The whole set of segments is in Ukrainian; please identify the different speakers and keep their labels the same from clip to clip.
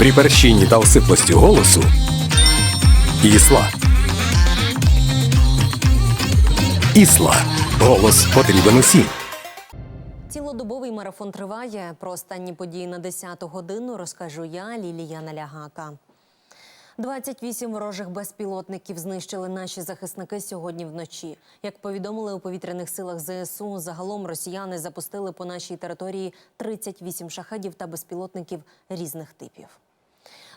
Speaker 1: При перщині та осиплості голосу Ісла. Ісла. Голос потрібен усім.
Speaker 2: Цілодобовий марафон триває. Про останні події на 10 годину розкажу я, Лілія Налягака. 28 ворожих безпілотників знищили наші захисники сьогодні вночі. Як повідомили у повітряних силах ЗСУ, загалом росіяни запустили по нашій території 38 шахедів та безпілотників різних типів.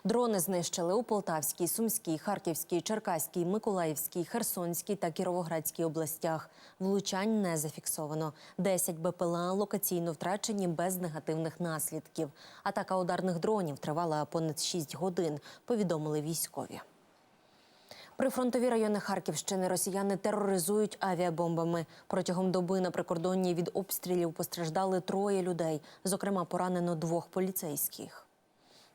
Speaker 2: Дрони знищили у Полтавській, Сумській, Харківській, Черкаській, Миколаївській, Херсонській та Кіровоградській областях. Влучань не зафіксовано. 10 БПЛА локаційно втрачені без негативних наслідків. Атака ударних дронів тривала понад 6 годин, повідомили військові. Прифронтові райони Харківщини росіяни тероризують авіабомбами. Протягом доби на прикордонні від обстрілів постраждали троє людей. Зокрема, поранено двох поліцейських.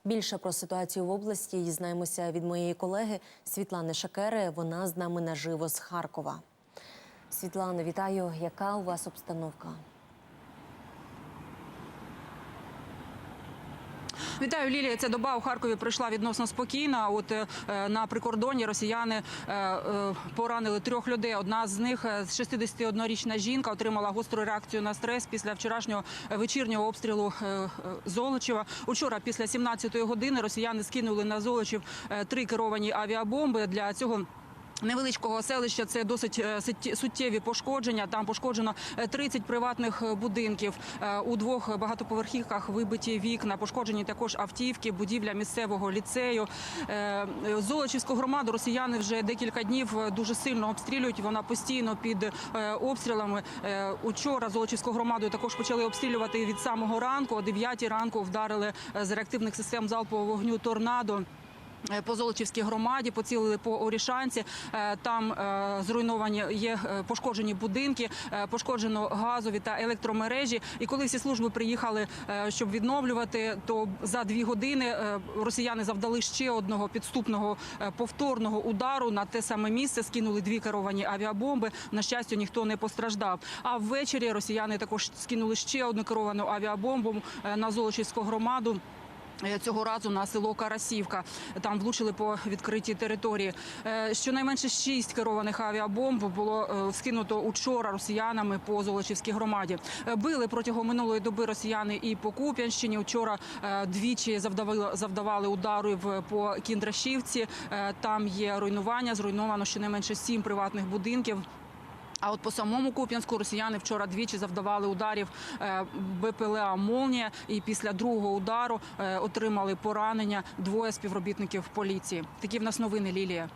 Speaker 2: Більше про ситуацію в області дізнаємося від моєї колеги Світлани Шакери. Вона з нами наживо з Харкова. Світлано, вітаю. Яка у вас обстановка?
Speaker 3: Вітаю, Лілія. Ця доба у Харкові пройшла відносно спокійна. От е, на прикордоні росіяни е, е, поранили трьох людей. Одна з них е, 61-річна жінка отримала гостру реакцію на стрес після вчорашнього вечірнього обстрілу Золочева. Учора, після 17-ї години, росіяни скинули на Золочів три керовані авіабомби. Для цього Невеличкого селища це досить е, суттєві пошкодження. Там пошкоджено е, 30 приватних е, будинків. Е, У двох багатоповерхівках вибиті вікна, пошкоджені також автівки, будівля місцевого ліцею. Е, е, Золочівську громаду росіяни вже декілька днів е, дуже сильно обстрілюють. Вона постійно під е, обстрілами. Е, Учора Золочівську громаду також почали обстрілювати від самого ранку. О 9 ранку вдарили е, з реактивних систем залпового вогню торнадо. Е, По Золочівській громаді поцілили по Орішанці. Е, Там е, зруйновані є пошкоджені будинки, пошкоджено газові та електромережі. І коли всі служби приїхали, щоб відновлювати, то за дві години росіяни завдали ще одного підступного повторного удару на те саме місце. Скинули дві керовані авіабомби. На щастя, ніхто не постраждав. А ввечері росіяни також скинули ще одну керовану авіабомбу на Золочівську громаду. Е, Цього разу на село Карасівка там влучили по відкритій території. Е, Щонайменше шість керованих авіабомб було е, скинуто учора росіянами по Золочівській громаді. Били протягом минулої доби росіяни і по Куп'янщині. Вчора двічі завдавали, завдавали ударів по Кіндрашівці. Там є руйнування. Зруйновано щонайменше сім приватних будинків. А от по самому Куп'янську росіяни вчора двічі завдавали ударів е, БПЛА «Молнія» і після другого удару е, отримали поранення двоє співробітників поліції. Такі в нас новини, Лілія.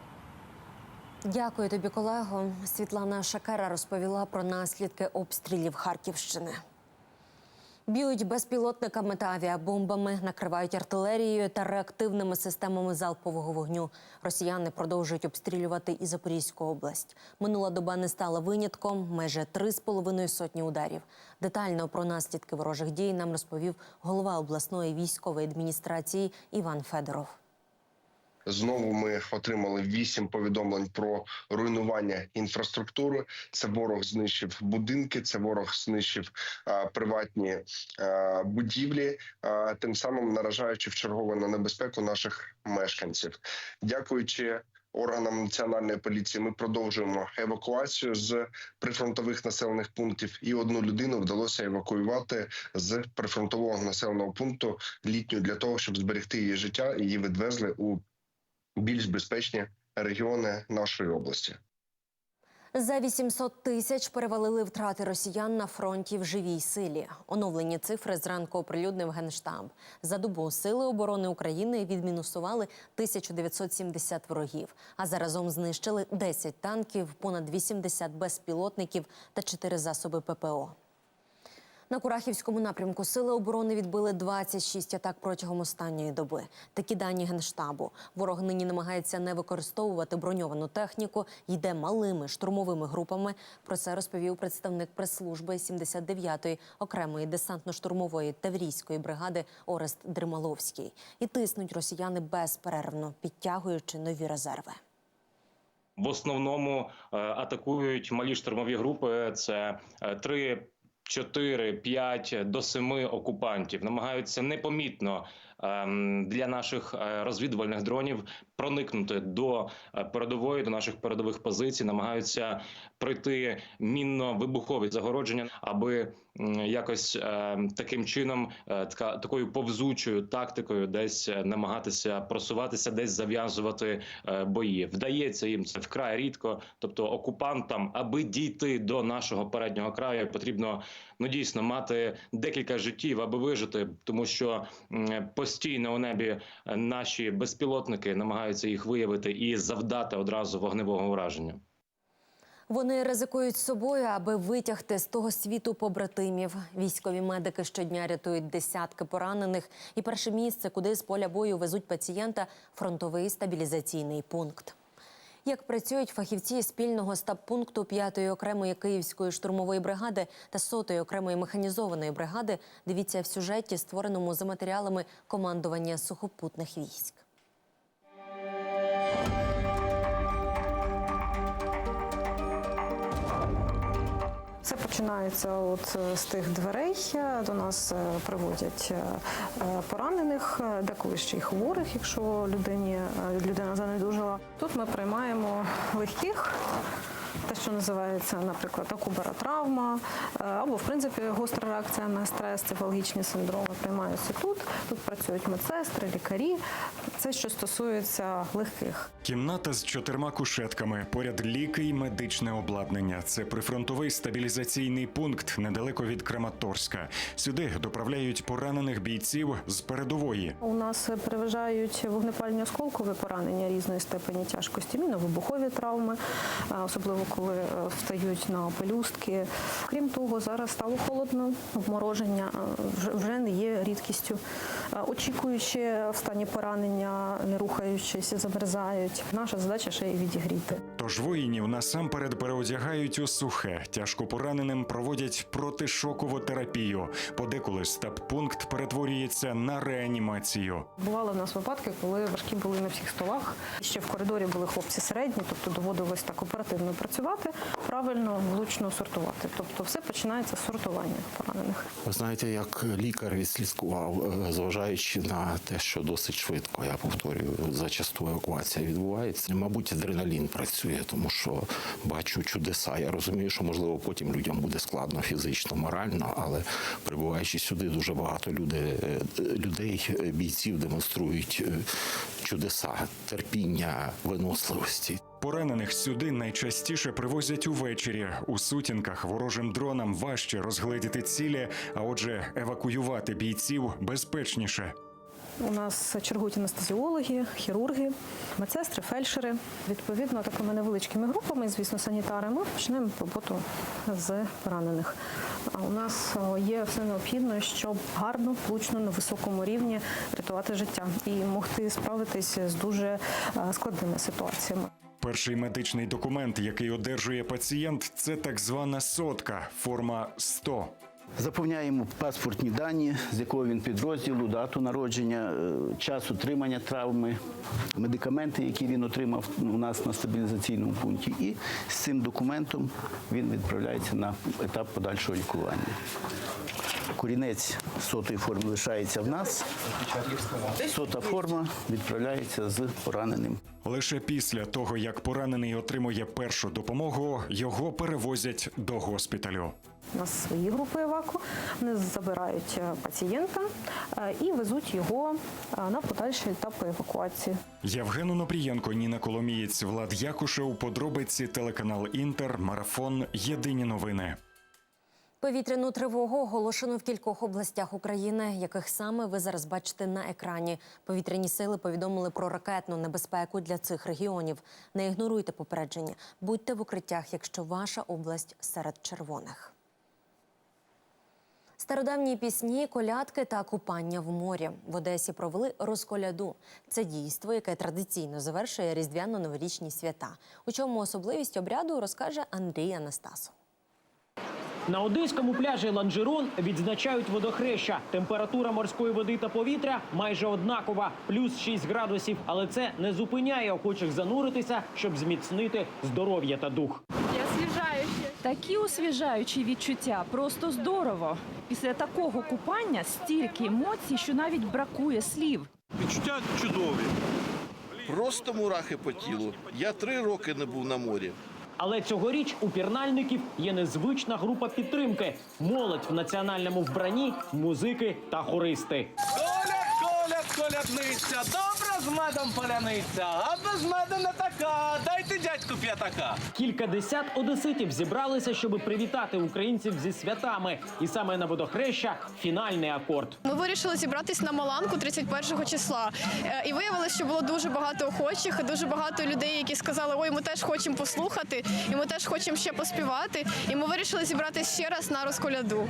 Speaker 2: Дякую тобі, колего. Світлана Шакера розповіла про наслідки обстрілів Харківщини. Б'ють безпілотниками та авіабомбами, накривають артилерією та реактивними системами залпового вогню. Росіяни продовжують обстрілювати і Запорізьку область. Минула доба не стала винятком. Майже три з половиною сотні ударів. Детально про наслідки ворожих дій нам розповів голова обласної військової адміністрації Іван Федоров.
Speaker 4: Знову ми отримали вісім повідомлень про руйнування інфраструктури. Це ворог знищив будинки, це ворог знищив а, приватні а, будівлі, а, тим самим наражаючи в чергове на небезпеку наших мешканців. Дякуючи. Органам національної поліції ми продовжуємо евакуацію з прифронтових населених пунктів, і одну людину вдалося евакуювати з прифронтового населеного пункту літню для того, щоб зберегти її життя. Її відвезли у більш безпечні регіони нашої області.
Speaker 2: За 800 тисяч перевалили втрати росіян на фронті в живій силі. Оновлені цифри зранку оприлюднив Генштаб. За добу Сили оборони України відмінусували 1970 ворогів, а заразом знищили 10 танків, понад 80 безпілотників та 4 засоби ППО. На Курахівському напрямку Сили оборони відбили 26 атак протягом останньої доби. Такі дані генштабу. Ворог нині намагається не використовувати броньовану техніку, йде малими штурмовими групами. Про це розповів представник прес-служби 79-ї окремої десантно-штурмової таврійської бригади Орест Дрималовський. І тиснуть росіяни безперервно, підтягуючи нові резерви.
Speaker 5: В основному е, атакують малі штурмові групи. Це е, три, чотири, п'ять до семи окупантів. Намагаються непомітно для наших е, розвідувальних дронів проникнути до е, передової, до наших передових позицій, намагаються пройти мінно-вибухові загородження, аби якось е, таким чином, такою повзучою тактикою, десь намагатися просуватися, десь зав'язувати бої. Вдається їм це вкрай рідко. Тобто окупантам, аби дійти до нашого переднього краю, потрібно ну дійсно мати декілька життів, аби вижити, тому що постійно у небі е, наші безпілотники намагаються їх виявити і завдати одразу вогневого ураження.
Speaker 2: Вони ризикують собою, аби витягти з того світу побратимів. Військові медики щодня рятують десятки поранених. І перше місце, куди з поля бою везуть пацієнта фронтовий стабілізаційний пункт. Як працюють фахівці спільного стаб-пункту 5-ї окремої київської штурмової бригади та 100-ї окремої механізованої бригади, дивіться в сюжеті, створеному за матеріалами командування сухопутних військ.
Speaker 6: Все починається от е, з тих дверей. Е, До нас е, приводять поранених, деколи ще й хворих, якщо людині людина занедужила. Тут ми приймаємо легких. Те, що називається, наприклад, акубаротравма, е, або в принципі гостра реакція на стрес, цефалгічні синдроми приймаються тут. Тут працюють медсестри, лікарі. Це що стосується легких.
Speaker 7: Кімната з чотирма кушетками, поряд ліки й медичне обладнання. Це прифронтовий стабілізаційний пункт недалеко від Краматорська. Сюди доправляють поранених бійців з передової.
Speaker 6: У нас переважають вогнепальні осколкові поранення різної степені тяжкості, міновибухові травми, особливо коли е, встають на пелюстки. Крім того, зараз стало холодно, обмороження вже- вже не є рідкістю. Очікуючи в стані поранення, не рухаючись, замерзають. Наша задача ще й відігріти.
Speaker 7: Тож воїнів насамперед переодягають у сухе. Тяжко пораненим проводять протишокову терапію. Подеколи стаб-пункт перетворюється на реанімацію.
Speaker 6: Бували в нас випадки, коли важкі були на всіх столах. Ще в коридорі були хлопці середні, тобто доводилось так оперативно працювати, правильно, влучно сортувати. Тобто все починається з сортування поранених.
Speaker 8: Ви знаєте, як лікар відслідкував, е, зважаючи на те, що досить швидко, я повторюю, зачасту евакуація відбувається. Мабуть, адреналін працює, тому що бачу чудеса. Я розумію, що можливо потім людям буде складно фізично, морально, але прибуваючи сюди, дуже багато е, людей, е, бійців демонструють е, чудеса, терпіння, виносливості.
Speaker 7: Поранених сюди найчастіше привозять увечері. У сутінках ворожим дронам важче розгледіти цілі, а отже, евакуювати бійців безпечніше.
Speaker 6: У нас чергують анестезіологи, хірурги, медсестри, фельдшери. Відповідно, такими невеличкими групами, звісно, санітари, ми почнемо роботу з поранених. У нас є все необхідне, щоб гарно, влучно на високому рівні рятувати життя і могти справитися з дуже е, складними ситуаціями.
Speaker 7: Перший медичний документ, який одержує пацієнт, це так звана сотка, форма 100.
Speaker 9: Заповняємо паспортні дані, з якого він підрозділу, дату народження, е, час отримання травми, медикаменти, які він отримав у нас на стабілізаційному пункті. І з цим документом він відправляється на етап подальшого лікування. Корінець сотої форми лишається в нас. Сота форма відправляється з пораненим.
Speaker 7: Лише після того, як поранений отримує першу допомогу, його перевозять до госпіталю.
Speaker 6: У нас свої групи еваку. Вони забирають е, пацієнта е, і везуть його е, на подальші етапи евакуації.
Speaker 7: Євген Онопрієнко, Ніна Коломієць, Влад Якушев, подробиці телеканал Інтер, марафон. Єдині новини.
Speaker 2: Повітряну тривогу оголошено в кількох областях України, яких саме ви зараз бачите на екрані. Повітряні сили повідомили про ракетну небезпеку для цих регіонів. Не ігноруйте попередження. Будьте в укриттях, якщо ваша область серед червоних. Стародавні пісні, колядки та купання в морі в Одесі провели розколяду. Це дійство, яке традиційно завершує різдвяно-новорічні свята. У чому особливість обряду розкаже Андрій Анастасов.
Speaker 10: На одеському пляжі Ланжерон відзначають водохреща. Температура морської води та повітря майже однакова, плюс 6 градусів. Але це не зупиняє охочих зануритися, щоб зміцнити здоров'я та дух.
Speaker 11: Такі освіжаючі відчуття, просто здорово. Після такого купання стільки емоцій, що навіть бракує слів.
Speaker 12: Відчуття чудові.
Speaker 13: Просто мурахи по тілу. Я три роки не був на морі.
Speaker 10: Але цьогоріч у пірнальників є незвична група підтримки: молодь в національному вбранні, музики та хористи.
Speaker 12: Коля, колядниця, добра з медом поляниця, а без меду не така. Дайте дядьку п'ятака.
Speaker 10: Кількадесят одеситів зібралися, щоб привітати українців зі святами. І саме на водохреща фінальний акорд.
Speaker 14: Ми вирішили зібратись на Маланку 31 числа. Е, І виявилося, що було дуже багато охочих, і дуже багато людей, які сказали, ой, ми теж хочемо послухати, і ми теж хочемо ще поспівати. І ми вирішили зібратись ще раз на розколяду.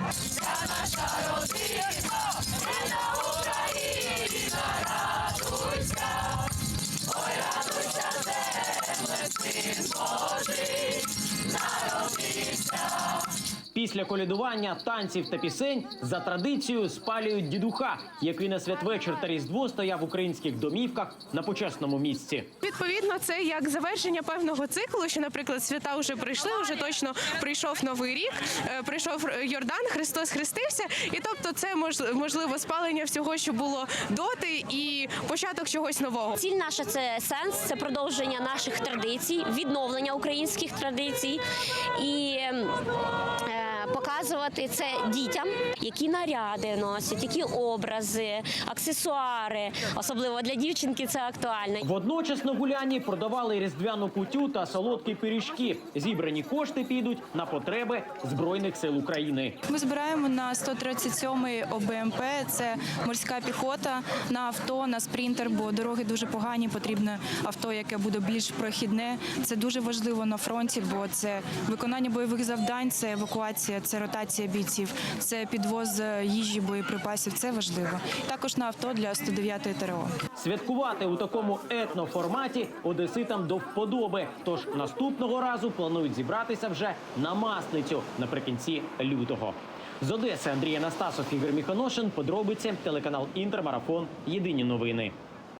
Speaker 10: Після колядування, танців та пісень за традицією спалюють дідуха, який на святвечір та різдво стояв в українських домівках на почесному місці.
Speaker 14: Відповідно, це як завершення певного циклу, що, наприклад, свята вже прийшли, вже точно прийшов новий рік, е, прийшов Йордан, Христос хрестився, і тобто це мож- можливо спалення всього, що було доти, і початок чогось нового.
Speaker 15: Ціль наша це сенс, це продовження наших традицій, відновлення українських традицій і е, показувати це дітям, які наряди носять, які образи, аксесуари. Особливо для дівчинки це актуально.
Speaker 10: Водночас на гулянні продавали різдвяну кутю та солодкі пиріжки. Зібрані кошти підуть на потреби збройних сил України.
Speaker 14: Ми збираємо на 137-й ОБМП. Це морська піхота на авто, на спринтер, бо дороги дуже погані. Потрібне авто, яке буде більш прохідне. Це дуже важливо на фронті, бо це виконання бойових завдань, це евакуація, це ротація бійців, це підвоз е, їжі, боєприпасів. Це важливо. Також на авто для 109-ї ТРО.
Speaker 10: Святкувати у такому етноформаті одеситам до вподоби. Тож наступного разу планують зібратися вже на масницю наприкінці лютого. З Одеси Андрій Анастасов, Ігор Міхоношин. Подробиці телеканал Інтермарафон. Єдині новини.